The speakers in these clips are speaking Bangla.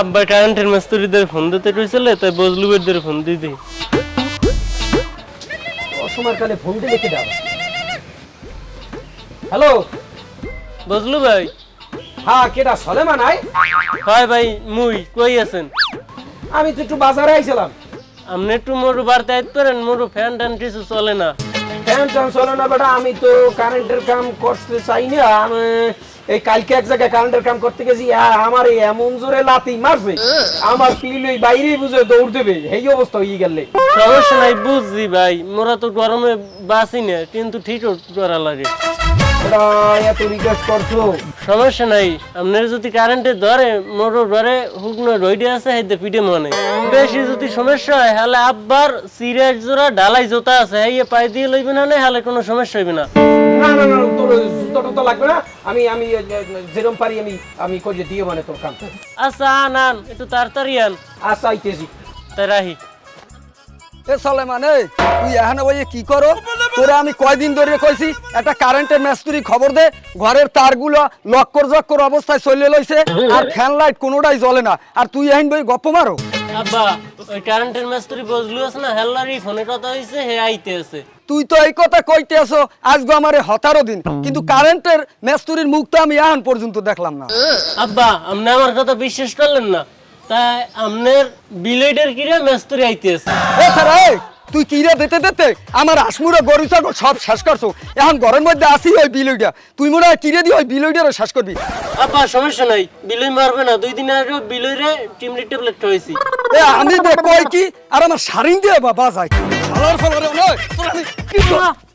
আব্বা কারেন্টের মিস্ত্রিদের ফোন দিতে কইছিল তাই বজলুবেরদের ফোন অসময়ের কালে ফোন দিয়ে লিখে দাও হ্যালো? বজলু ভাই? হ্যাঁ কেটা সলেমান আই হয় ভাই মুই কই আছেন? আমি তো একটু বাজারে আইছিলাম। আপনি একটু মোটু বাড়তে আইতে পারেন মোটু ফ্যান ট্যান কিছু চলে না। ফ্যান ট্যান চলে না বেটা, আমি তো কারেন্টের কাম করতে চাই না। আমি এই কালকে এক জায়গায় কারেন্টের কাম করতে গেছি আমার এমন জোরে লাতি মারছে আমার পিল ওই বাইরে বুঝে দৌড় দেবে। এই অবস্থা হয়ে গেলে। সমস্যা নাই, বুঝছি ভাই। মোরা তো গরমে বাসি না, কিন্তু ঠিক করা লাগে। এত রিকোয়েস্ট করছ। সমস্যা নাই আপনার যদি কারেন্টে ধরে মোটর ধরে হুকনো রইডে আছে হাইতে পিঠে মনে। বেশি যদি সমস্যা হয় হলে আব্বার সিরিয়াস জোড়া ঢালাই জোতা আছে হাইয়ে পাই দিয়ে লইবে না না হলে কোনো সমস্যা হইবে না। না না না তোর জুতো টুতো লাগবে না। আমি আমি এ, এ, পারি আমি আমি কই দিয়ে মানে তোর কাম। আচ্ছা আন আন একটু তাড়াতাড়ি আন। আচ্ছা আইতেছি। তাই রাহি এ এই তুই এখানে ওই কি করো? তোরে আমি কয়দিন ধরে কইছি একটা কারেন্টের মিস্ত্রি খবর দে ঘরের তারগুলো লক্কর জক্কর অবস্থায় চলে লইছে আর ফ্যান লাইট কোনোটাই জ্বলে না। আর তুই বই গপ্প মারো? আব্বা ওই কারেন্টের মিস্ত্রি বজলু আছে না হেল্লারই ফোনে কথা হইছে হে আইতে আছে। তুই তো এই কথা কইতে আসো আজকে আমার হতারো দিন। কিন্তু কারেন্টের মেস্তুরির মুখ তো আমি এখন পর্যন্ত দেখলাম না। আব্বা আপনি আমার কথা বিশ্বাস করলেন না? তাই আপনার বিলেডের কিরে মিস্ত্রি আইতে আছে এ এই, তুই কিরে দিতে দিতে? আমার আসমুরা গরু ছাগল সব শেষ করছ। এখন ঘরের মধ্যে আসি ওই বিলইটা তুই মনে হয় কিরে দিয়ে ওই বিলইটারও শেষ করবি? আব্বা সমস্যা নাই। বিলই মারবে না। দুই দিন আগে বিলই রে টিমলি ট্যাবলেট হয়েছি। এ আমি বে কই কি? আর আমার সারিন দিয়ে বাবা যায় ফালার ফালার নয় তোর কি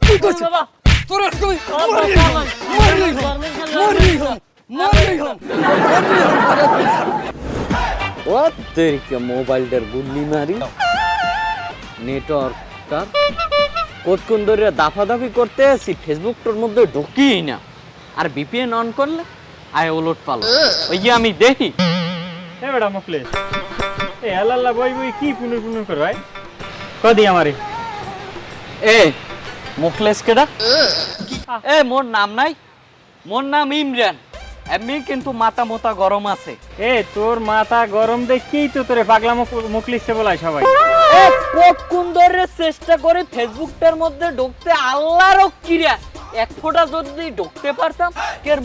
কি করছিস? বাবা। তোর বাবা, মরলি মরলি মরলি মরলি মরলি ওদেরকে মোবাইলটার গুল্লি মারি। নেটওয়ার্কটা কতক্ষণ ধরে দাফাদাফি করতে আছি ফেসবুকটার মধ্যে ঢুকিই না। আর বিপিএন অন করলে আয় ওলট পালো ওই যে আমি দেখি। এ বেটা মুখলেশ এ আল্লাহ বই বই কি পুনর পুনর করে ভাই? কদি আমারে? এ মুখলেস কেডা? এ মোর নাম নাই মোর নাম ইমরান। এমনি কিন্তু মাথা মোতা গরম আছে। এ তোর মাথা গরম দেখেই তো তোরে পাগলা মুখলিশে বলাই সবাই। এ চেষ্টা করে ফেসবুকটার মধ্যে ঢুকতে আল্লাহর কিরা এক ফোঁটা যদি ঢুকতে পারতাম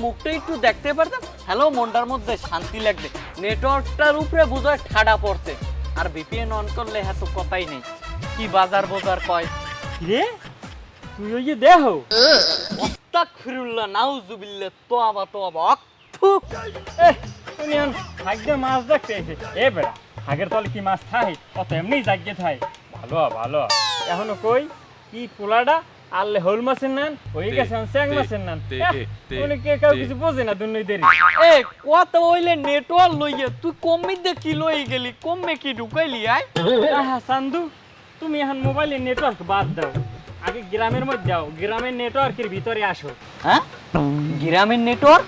মুখটা একটু দেখতে পারতাম হ্যালো মনটার মধ্যে শান্তি লাগবে। নেটওয়ার্কটার উপরে বুঝায় ঠাডা পড়ছে। আর ভিপিএন অন করলে এত কথাই নেই। কি বাজার বাজার কয়। রে তুই ওই যে দেহ। অস্তাক ফিরুল্লাহ নাউজুবিল্লাহ তো আবা তো আবা অক্থু এ তুমি এখন ভাগ্যে মাছ দেখতে এ বেড়া আগের তলে কি মাছ থাই? অত এমনি জাগিয়ে থাই। ভালো ভালো এখনও কই? কি পোলাটা আল্লে হল মাছের নান? গেছে চ্যাং মাছের নান। উনি কে কেউ কিছু বোঝে না দুনই দেরি। এ কথা হইলে নেটওয়ার্ক লইয়ে তুই কমে দে কি লই গেলি কমে কি ঢুকাইলি আহা, তুমি এখন মোবাইলের নেটওয়ার্ক বাদ দাও। আগে গ্রামের মধ্যে যাও গ্রামের নেটওয়ার্কের ভিতরে আসো। হ্যাঁ? গ্রামের নেটওয়ার্ক?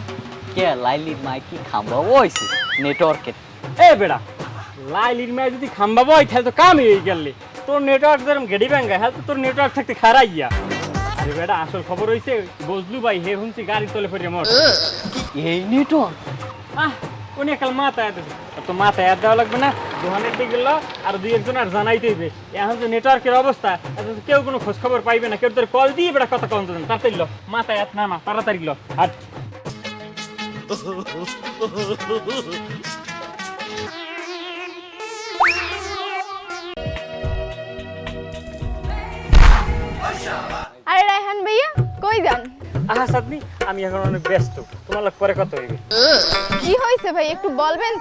কে লাইলি মাইকি খাম্বা? হইছে নেটওয়ার্কের এ বেড়া লাইলির মেয়ে যদি খাম্বা বই তাহলে তো কামই হয়ে গেলে তোর নেটওয়ার্ক যেরকম গেডি ব্যাঙ্গা হ্যাঁ তোর নেটওয়ার্ক থাকতে খারাইয়া আরে বেড়া আসল খবর হইছে বজলু ভাই হে হুনছি গাড়ি তলে ফেরে মর এই নেটওয়ার্ক আহ উনি কাল মাথা এত তো মাথা এত দেওয়া লাগবে না দোকানের দিকে গেল আর দুই একজন আর জানাইতে হইবে। এখন যে নেটওয়ার্কের অবস্থা কেউ কোনো খোঁজ খবর পাইবে না কেউ তোর কল দিয়ে বেড়া কথা কম তাড়াতাড়ি লো। মাথা এত না না তাড়াতাড়ি লো। আর আরে রায়হান ভাইয়া কই যান? আহা সাদনি আমি এখন অনেক ব্যস্ত। তোমার লোক পরে কথা হইবে। কি হয়েছে ভাই একটু বলবেন?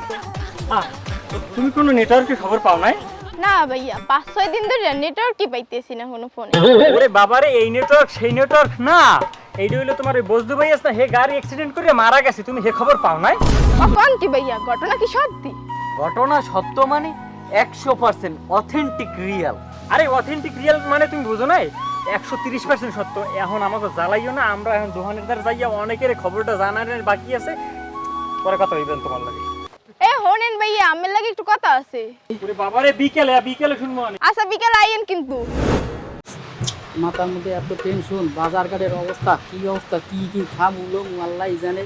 আহ, তুমি কোনো নেটওয়ার্কের খবর পাও নাই? না ভাইয়া পাঁচ ছয় দিন ধরে নেটওয়ার্কই পাইতেছি না কোনো ফোনে। ওরে বাবারে এই নেটওয়ার্ক সেই নেটওয়ার্ক না। এইটা হইল তোমার ওই বজদু ভাই আছে না হে গাড়ি অ্যাক্সিডেন্ট করে মারা গেছে তুমি হে খবর পাও নাই? কোন কি ভাইয়া ঘটনা কি সত্যি? ঘটনা সত্য মানে একশো পার্সেন্ট অথেন্টিক রিয়াল আরে অথেন্টিক রিয়েল মানে তুমি বুঝো নাই? একশো তিরিশ পার্সেন্ট সত্য। এখন আমাকে জ্বালাইও না আমরা এখন দোকানের দ্বার যাইয়া অনেকের খবরটা জানার বাকি আছে। পরে কথা হইবেন তোমার লাগে। এ হোনেন ভাইয়া আমার লাগে একটু কথা আছে। ওরে বাবারে বিকেলে বিকেলে শুনব আচ্ছা বিকেল আইয়েন কিন্তু। মাথার মধ্যে এত টেনশন বাজার ঘাটের অবস্থা কি অবস্থা কি কি খাম উলো আল্লাহ জানে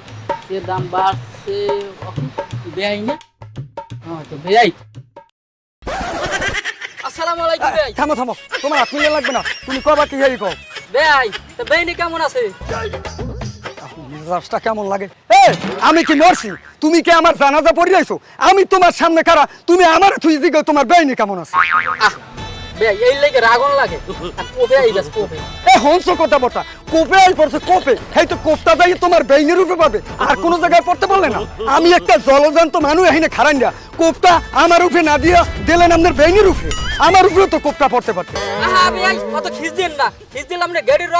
যে দাম বাড়ছে দেয় না। হ্যাঁ তো বেয়াই আসসালামু আলাইকুম বেয়াই থামো থামো তোমার লাগবে না তুমি কি কও। তো বেইনি কেমন আছে? মেজাজটা কেমন লাগে? এ আমি কি মরছি? তুমি কি আমার জানাজা পড়ি আইছো আমি তোমার সামনে খারা তুমি আমার থুই দিকে তোমার বেইনি কেমন আছে? এই লাগে রাগন লাগে? আর কোপে আই কোপে এ হংস কথা বটা কোপে আই পড়ছে কোপে এই তো কোপটা যাই তোমার বেইনের রূপে পাবে আর কোন জায়গায় পড়তে বললে না। আমি একটা জলজান্ত মানুষ এখানে খারান কোপটা আমার উপরে না দিয়া দিলেন আপনার বেইনের উপরে। আমার উপরে তো কোপটা পড়তে পারতো। আহা খিস দিন না। খিস দিলে আমনে গাড়ির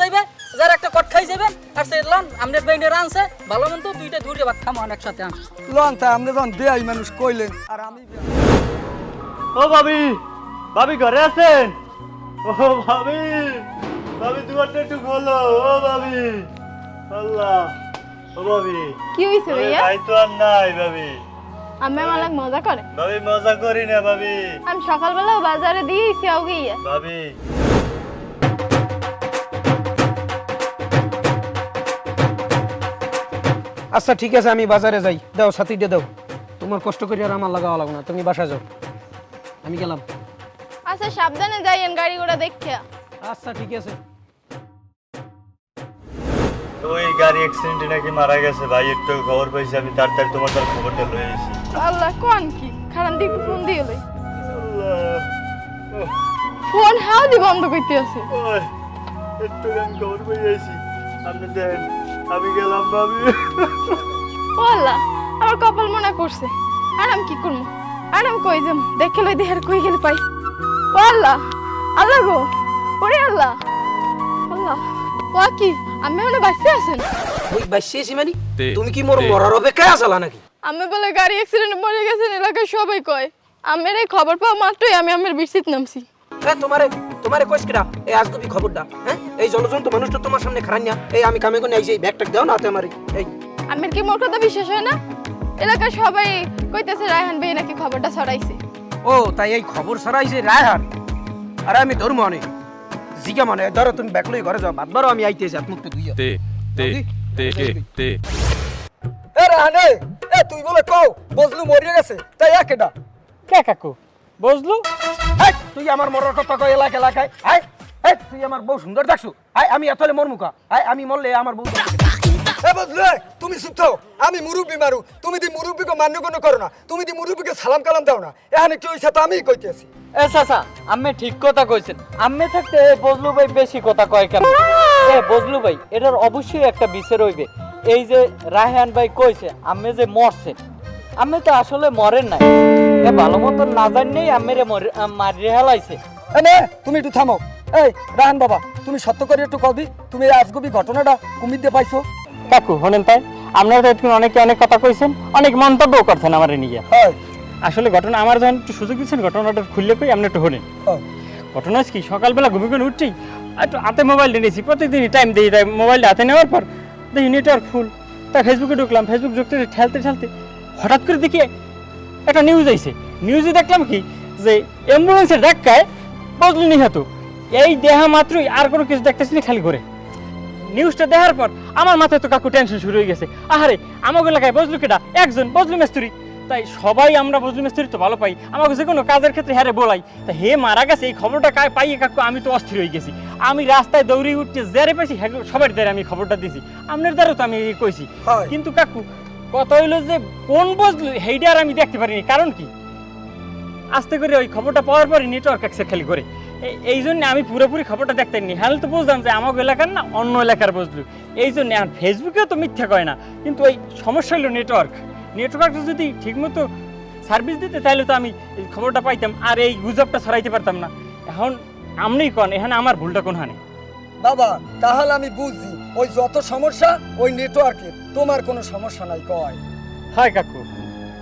যাইবে যার একটা কট খাই যাবে আর সেলাম আমনে বেইনের আনছে ভালো মন্দ দুইটা দূরে ভাত খামান একসাথে আন লন তা আপনি যখন বেআই মানুষ কইলেন আর আমি ও ভাবি ভাবি ঘরে আছেন? ও ভাবি ভাবি দুয়ারটা একটু খোলো ও ভাবি। আল্লাহ ও ভাবি। কি হয়েছে ভাইয়া? ভাই তো আর নাই ভাবি। আমি আমার লাগ মজা করে। ভাবি মজা করি না ভাবি। আমি সকালবেলা বাজারে দিয়েছি আও গিয়ে ভাবি। আচ্ছা ঠিক আছে আমি বাজারে যাই। দাও সাথীটা দাও। তোমার কষ্ট করে আর আমার লাগাওয়া লাগবে না। তুমি বাসায় যাও। আমি গেলাম। আচ্ছা সাবধানে যাইয়েন গাড়ি ঘোড়া দেখে আচ্ছা ঠিক আছে। ওই গাড়ি অ্যাক্সিডেন্টে নাকি মারা গেছে ভাই একটু খবর পাইছি আমি তাড়াতাড়ি তোমার তার খবরটা লয়ে এসেছি আল্লাহ কোন কি? খারান দিকে ফোন দিয়ে লই। ফোন হাও দি বন্ধ করতে আছে। একটু আমি খবর পেয়ে আইছি। আপনি দেন আমি গেলাম ভাবি। আল্লাহ আমার কপাল মনে করছে আর আমি কি করব আর আমি কই যাম? দেখে লই দেহের কই গেলে পাই। ও আল্লাহ আল্লাহ গো ওরে আল্লাহ। আল্লাহ ও কি আমি মনে বাঁচতে আছেন? ওই বাইসেছি মানে? তুমি কি মোর মরার অপেক্ষায় আসালা নাকি? আমি বলে গাড়ি অ্যাক্সিডেন্ট মরে গেছেন এলাকায় সবাই কয়। আমের এই খবর পাওয়া মাত্রই আমি আমের নামছি। হ্যাঁ তোমারে তোমারে কইস কিরা এই আজগবি খবরটা হ্যাঁ? এই জলজন্ত মানুষটা তোমার সামনে খারান্যা এই আমি কামে কোনে আইছি এই ব্যাগটা দাও না হাতে আমারে এই। আমের কি মোর কথা বিশ্বাস হয় না? এলাকার সবাই কইতেছে রায়হান ভাই নাকি খবরটা ছড়াইছে। ও তাই এই খবর ছড়াইছে রায়হান আরে আমি ধর্ম অনেক জিগা মানে ধরো তুমি ব্যাগ লই ঘরে যাও ভাত বারো আমি আইতেছি হাত মুখ ধুইয়া। তে তে তে তে। এ রাহানে এ তুই বলে কও বজলু মরিয়ে গেছে তাই একেটা কে কাকু? হাই তুই আমার মরার কথা কয় এলাকা এলাকায় হাই হাই তুই আমার বউ সুন্দর দেখছ। হাই আমি এতলে মর মুখা হাই আমি মরলে আমার বউ দেখবে। এ বজলু এ, তুমি থাও আমি মুরব্বি মারু। তুমি দি মুরব্বিকে মান্য কোনো করো না তুমি দি মুরব্বিকে সালাম কালাম দাও না এখানে কি তা আমিই কইতেছি এ চাচা আম্মে ঠিক কথা কইছেন। আম্মে থাকতে এ বজলু ভাই বেশি কথা কয় কেন? এ বজলু ভাই এটার অবশ্যই একটা বিচার হইবে। এই যে রায়হান ভাই কইছে আম্মে যে মরছে। আম্মে তো আসলে মরেন নাই। এ ভালো মতো না জানলেই আম্মেরে মরে- আম, মারিয়ে হেলাইছে। এ নে তুমি একটু থামো। এই রাহান বাবা তুমি সত্য করে একটু কবি। তুমি আজগবি ঘটনাটা কুমির দিয়ে পাইছো। কাকু শোনেন তাই? আপনারা তো অনেকে অনেক কথা কইছেন অনেক মন্তব্য করছেন আমার নিয়ে। আসলে ঘটনা আমার যখন একটু সুযোগ দিচ্ছেন ঘটনাটা খুললে কই আপনি একটু হলেন ঘটনা হচ্ছে কি সকালবেলা ঘুমিয়ে করে উঠছি একটু হাতে মোবাইল নিয়েছি। প্রত্যেকদিনই টাইম দিই তাই মোবাইলটা হাতে নেওয়ার পর দেখি নেটওয়ার্ক ফুল তা ফেসবুকে ঢুকলাম ফেসবুক ঢুকতে ঠেলতে ঠেলতে হঠাৎ করে দেখি একটা নিউজ আইছে। নিউজে দেখলাম কি যে অ্যাম্বুলেন্সের ধাক্কায় বদলি নিহত। এই দেহা মাত্রই আর কোনো কিছু দেখতেছি না খালি করে নিউজটা দেখার পর আমার মাথায় তো কাকু টেনশন শুরু হয়ে গেছে। আহারে আমাকে এলাকায় বজলু কেটা একজন বজলু মেস্তুরি। তাই সবাই আমরা বজলু মেস্তুরি তো ভালো পাই। আমাকে যে কোনো কাজের ক্ষেত্রে হ্যারে বলাই। তা হে মারা গেছে এই খবরটা কায় পাইয়ে কাকু? আমি তো অস্থির হয়ে গেছি। আমি রাস্তায় দৌড়ে উঠতে জেরে পেয়েছি হ্যাঁ সবার দ্বারা আমি খবরটা দিছি। আপনার দ্বারা তো আমি কইছি। কিন্তু কাকু কথা হইল যে কোন বজলু? সেইটা আর আমি দেখতে পারিনি। কারণ কি? আস্তে করে ওই খবরটা পাওয়ার পরে নেটওয়ার্ক অ্যাক্সেস খালি করে। এই- এই জন্য আমি পুরোপুরি খবরটা দেখতে নি হ্যাঁ তো বুঝলাম যে আমার এলাকার না অন্য এলাকার বুঝলু। এই জন্য আর ফেসবুকেও তো মিথ্যা কয় না। কিন্তু ওই সমস্যা হলো নেটওয়ার্ক নেটওয়ার্কটা যদি ঠিকমতো সার্ভিস দিতে তাহলে তো আমি এই খবরটা পাইতাম। আর এই গুজবটা ছড়াইতে পারতাম না। এখন আমনিই কন? এখানে আমার ভুলটা কোন হানে বাবা তাহলে আমি বুঝছি ওই যত সমস্যা ওই নেটওয়ার্কের তোমার কোনো সমস্যা নাই কয়। হয় কাকু।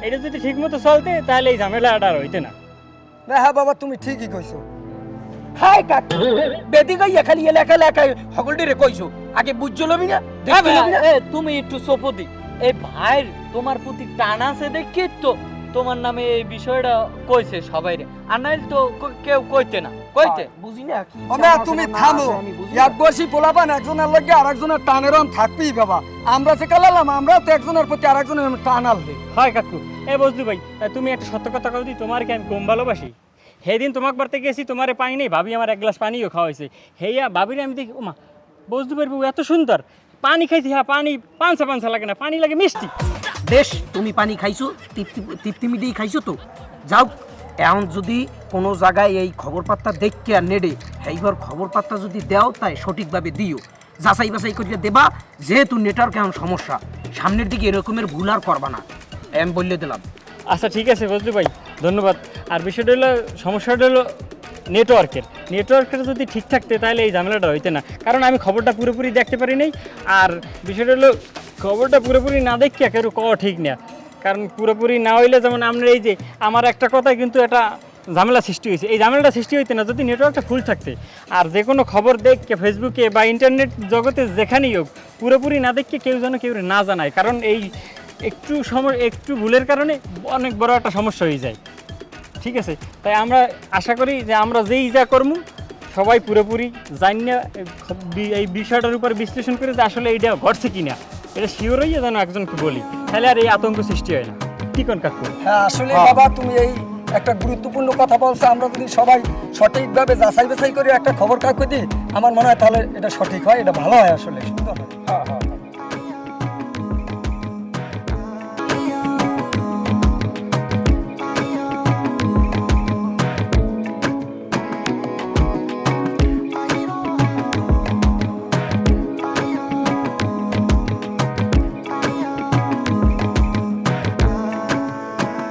এটা যদি ঠিকমতো চলতে তাহলে এই ঝামেলাটা আর হইতে না। না হ্যাঁ বাবা তুমি ঠিকই কইছো। হাই কাকি। বেদি গাইয়া খালি এলাকা এলাকায় কইছো। আগে বুঝছ লবি না? দেখতে লবি না? তুমি একটু সোপদি এই ভাইয়ের তোমার প্রতি টান আছে দেখি তো তোমার নামে এই বিষয়টা কইছে সবাই আর নাইলে তো কেউ কইতে না। কইতে? বুঝি না কি ওমা তুমি থামো। এক পোলাপান একজনের লগে আর একজনের টানেরম থাকবেই বাবা। আমরা যে কালালাম আমরা তো একজনের প্রতি আরেকজনের টান হয় কাকু। এ বজলু ভাই তুমি একটা সত্য কথা কও দি তোমার কি আমি কম ভালোবাসি? সেদিন তোমাক বাড়তে গেছি তোমারে পানি নেই ভাবি আমার এক গ্লাস পানিও খাওয়াইছে। হেয়া ভাবিরে আমি দেখি ওমা ভাইয়ের বউ এত সুন্দর পানি খাইছি হ্যাঁ পানি পাঁচশো পাঁচশো লাগে না পানি লাগে মিষ্টি। বেশ তুমি পানি খাইছো তৃপ্তি তৃপ্তি মিটিয়ে খাইছো তো। যাও এখন যদি কোনো জায়গায় এই খবর পাত্তা দেখকে আর নেড়ে এইবার খবর পাত্তা যদি দেও তাই সঠিকভাবে দিও। যাচাই বাছাই করিয়া দেবা যেহেতু নেটওয়ার্ক এখন সমস্যা। সামনের দিকে এরকমের ভুল আর করবা না। আমি বললে দিলাম। আচ্ছা ঠিক আছে বজলু ভাই। ধন্যবাদ। আর বিষয়টা হলো, সমস্যাটা হলো নেটওয়ার্কের নেটওয়ার্কটা যদি ঠিক থাকতে, তাহলে এই ঝামেলাটা হইতে না। কারণ আমি খবরটা পুরোপুরি দেখতে পারি নাই, আর বিষয়টা হলো, খবরটা পুরোপুরি না দেখিয়া কেউ কওয়া ঠিক না কারণ পুরোপুরি না হইলে যেমন আমরা এই যে, আমার একটা কথায় কিন্তু একটা ঝামেলা সৃষ্টি হয়েছে। এই ঝামেলাটা সৃষ্টি হইতে না, যদি নেটওয়ার্কটা ফুল থাকতে। আর যে কোনো খবর দেখকে ফেসবুকে বা ইন্টারনেট জগতে যেখানেই হোক, পুরোপুরি না দেখকে কেউ যেন কেউ না জানায়। কারণ এই একটু সময় একটু ভুলের কারণে অনেক বড় একটা সমস্যা হয়ে যায়। ঠিক আছে? তাই আমরা আশা করি যে আমরা যেই যা কর্ম সবাই পুরোপুরি জানি না এই বিষয়টার উপর বিশ্লেষণ করে যে আসলে এইটা ঘটছে কিনা। এটা শিওর হইয়া যেন একজনকে বলি। তাহলে আর এই আতঙ্ক সৃষ্টি হয় না। কি কোন কাকু হ্যাঁ আসলে বাবা তুমি এই একটা গুরুত্বপূর্ণ কথা বলছো। আমরা যদি সবাই সঠিকভাবে যাচাই বাছাই করে একটা খবর কাগজ দিই আমার মনে হয় তাহলে এটা সঠিক হয় এটা ভালো হয় আসলে সুন্দর হয়। হ্যাঁ, হ্যাঁ।